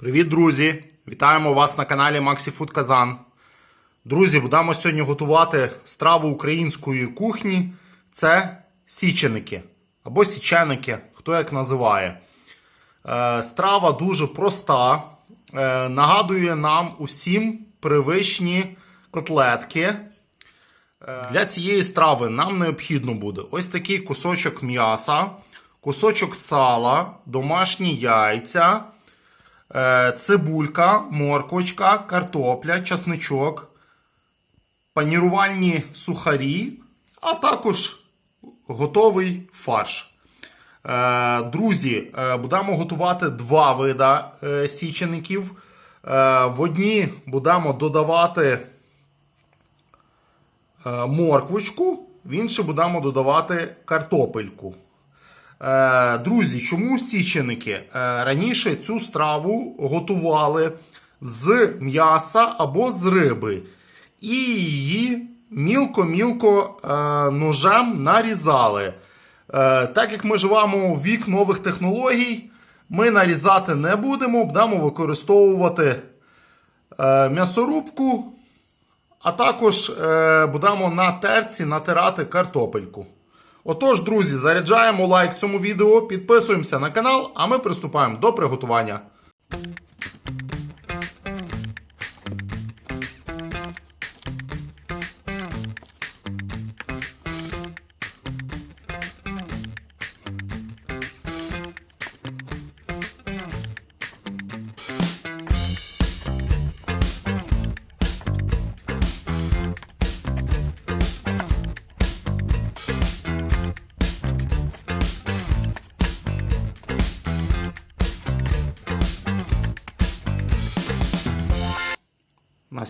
Привіт, друзі! Вітаємо вас на каналі Maxi Food Казан. Друзі, будемо сьогодні готувати страву української кухні. Це січеники або січеники, хто як називає. Е, Страва дуже проста. Е, Нагадує нам усім привичні котлетки. Е, Для цієї страви нам необхідно буде ось такий кусочок м'яса, кусочок сала, домашні яйця, цибулька, морквочка, картопля, часничок, панірувальні сухарі, а також готовий фарш. Е, Друзі, е, будемо готувати два вида е, січеників. Е, В одні будемо додавати е, морквочку, в інші будемо додавати картопельку. Е, Друзі, чому січеники? Е, Раніше цю страву готували з м'яса або з риби. І її мілко-мілко е, ножем нарізали. Так як ми живемо в вік нових технологій, ми нарізати не будемо, будемо використовувати м'ясорубку, а також будемо на терці натирати картопельку. Отож, друзі, заряджаємо лайк цьому відео, підписуємося на канал, а ми приступаємо до приготування.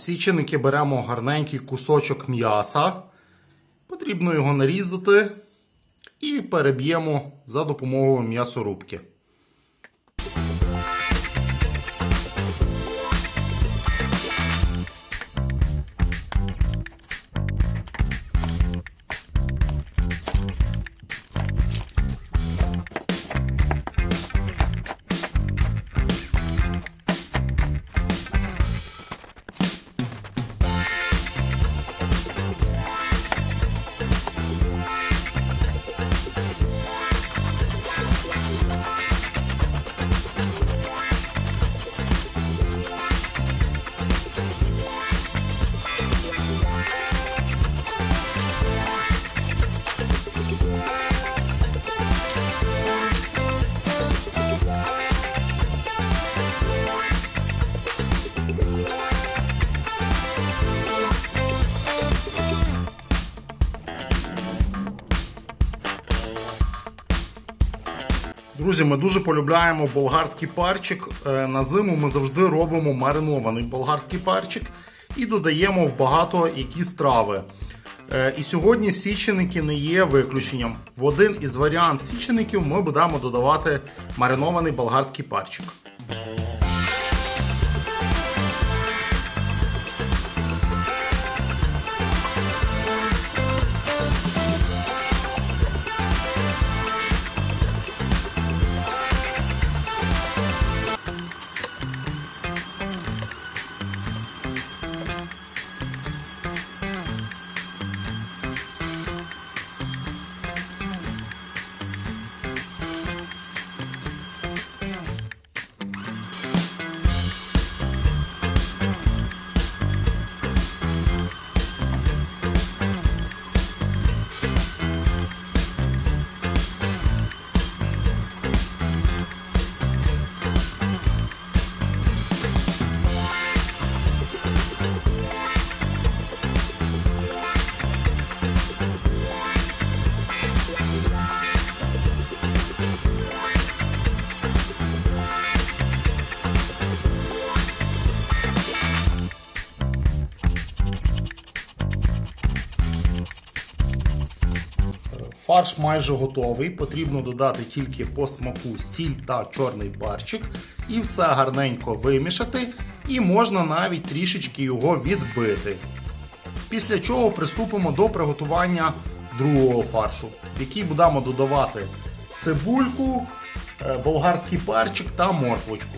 Січеники беремо гарненький кусочок м'яса. Потрібно його нарізати і переб'ємо за допомогою м'ясорубки. Друзі, ми дуже полюбляємо болгарський парчик. Е, На зиму ми завжди робимо маринований болгарський парчик і додаємо в багато які страви. Е, І сьогодні січеники не є виключенням. В один із варіант січеників ми будемо додавати маринований болгарський парчик. Фарш майже готовий. Потрібно додати тільки по смаку сіль та чорний перчик. І все гарненько вимішати. І можна навіть трішечки його відбити. Після чого приступимо до приготування другого фаршу, в який будемо додавати цибульку, е, болгарський перчик та морквочку.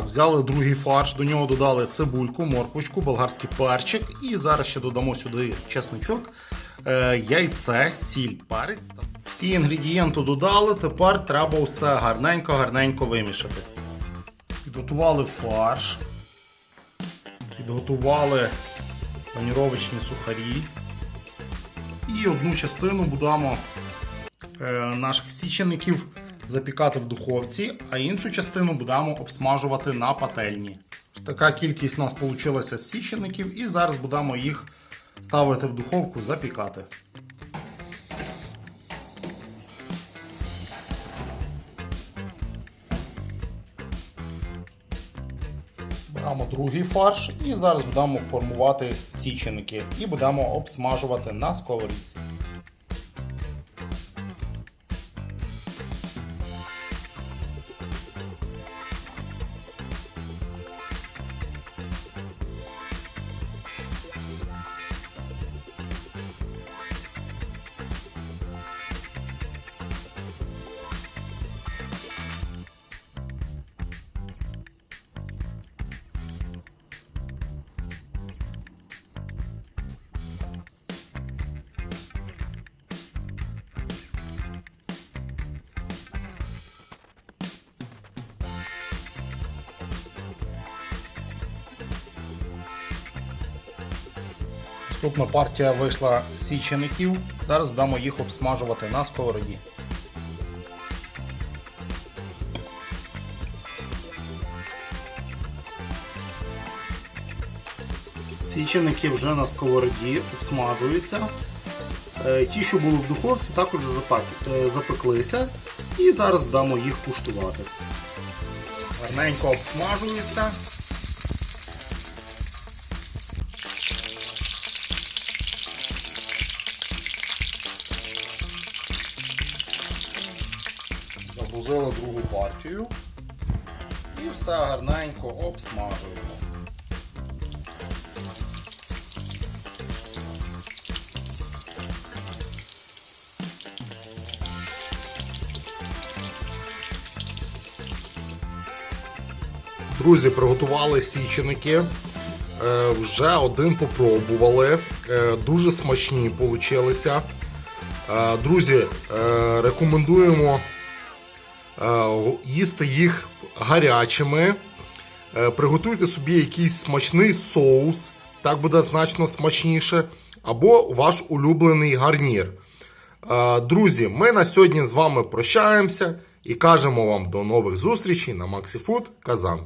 Взяли другий фарш, до нього додали цибульку, морквочку, болгарський перчик. І зараз ще додамо сюди чесночок, е, яйце, сіль, перець. Всі інгредієнти додали. Тепер треба все гарненько-гарненько вимішати. Підготували фарш. Підготували паніровочні сухарі. І одну частину будемо е, наших січеників запікати в духовці, а іншу частину будемо обсмажувати на пательні. Така кількість у нас вийшла з січеників, і зараз будемо їх ставити в духовку запікати. Беремо другий фарш і зараз будемо формувати січеники і будемо обсмажувати на сковорідці. Наступна партія вийшла січеників. Зараз будемо їх обсмажувати на сковороді. Січеники вже на сковороді обсмажуються. Е, Ті, що були в духовці, також е, запеклися. І зараз будемо їх куштувати. Гарненько обсмажуються. Загрузили другу партію. І все гарненько обсмажуємо. Друзі, приготували січеники. Е, вже один попробували. Е, дуже смачні получилися. Е, друзі, рекомендуємо їсти їх гарячими. Е, Приготуйте собі якийсь смачний соус, так буде значно смачніше. Або ваш улюблений гарнір. Е, Друзі, ми на сьогодні з вами прощаємося і кажемо вам до нових зустрічей на MaxiFood Казан.